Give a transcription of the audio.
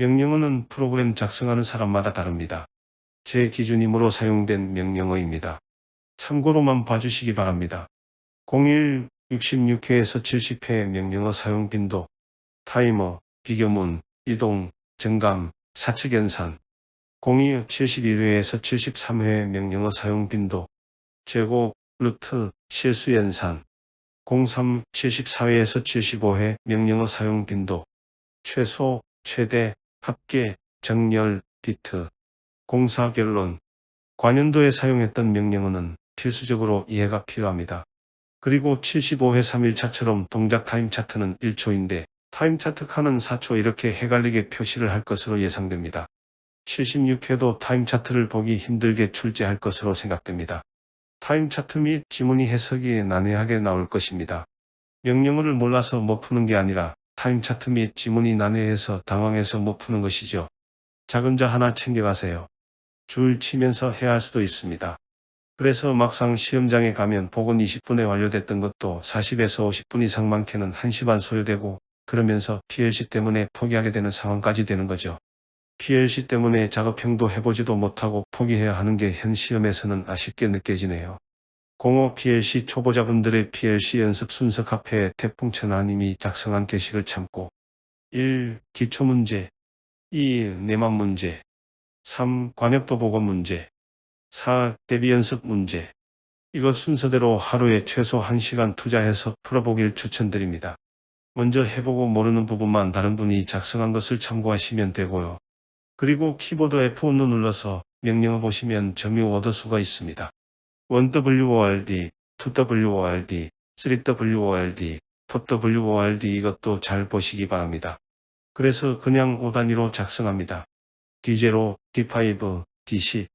명령어는 프로그램 작성하는 사람마다 다릅니다. 제 기준임으로 사용된 명령어입니다. 참고로만 봐주시기 바랍니다. 01 66회에서 70회 명령어 사용 빈도, 타이머, 비교문, 이동, 증감, 사측 연산, 02 71회에서 73회 명령어 사용 빈도, 제곱, 루트, 실수 연산, 03 74회에서 75회 명령어 사용 빈도, 최소, 최대, 합계, 정렬, 비트, 공사 결론, 관연도에 사용했던 명령어는 필수적으로 이해가 필요합니다. 그리고 75회 3일차처럼 동작 타임 차트는 1초인데 타임 차트 칸은 4초 이렇게 헷갈리게 표시를 할 것으로 예상됩니다. 76회도 타임 차트를 보기 힘들게 출제할 것으로 생각됩니다. 타임 차트 및 지문이 해석이 난해하게 나올 것입니다. 명령어를 몰라서 못 푸는 게 아니라 타임 차트 및 지문이 난해해서 당황해서 못 푸는 것이죠. 작은 자 하나 챙겨가세요. 줄 치면서 해야 할 수도 있습니다. 그래서 막상 시험장에 가면 복은 20분에 완료됐던 것도 40에서 50분 이상 많게는 1시 반 소요되고 그러면서 PLC 때문에 포기하게 되는 상황까지 되는 거죠. PLC 때문에 작업형도 해보지도 못하고 포기해야 하는 게 현 시험에서는 아쉽게 느껴지네요. 05 PLC 초보자분들의 PLC 연습 순서 카페에 태풍 천하님이 작성한 게시글 참고 1. 기초문제 2. 내막 문제 3. 관역도 보고 문제 4. 대비 연습 문제 이것 순서대로 하루에 최소 1시간 투자해서 풀어보길 추천드립니다. 먼저 해보고 모르는 부분만 다른 분이 작성한 것을 참고하시면 되고요. 그리고 키보드 F5를 눌러서 명령어 보시면 점유 워드 수가 있습니다. 1WORD, 2WORD, 3WORD, 4WORD 이것도 잘 보시기 바랍니다. 그래서 그냥 5단위로 작성합니다. D0, D5, D10,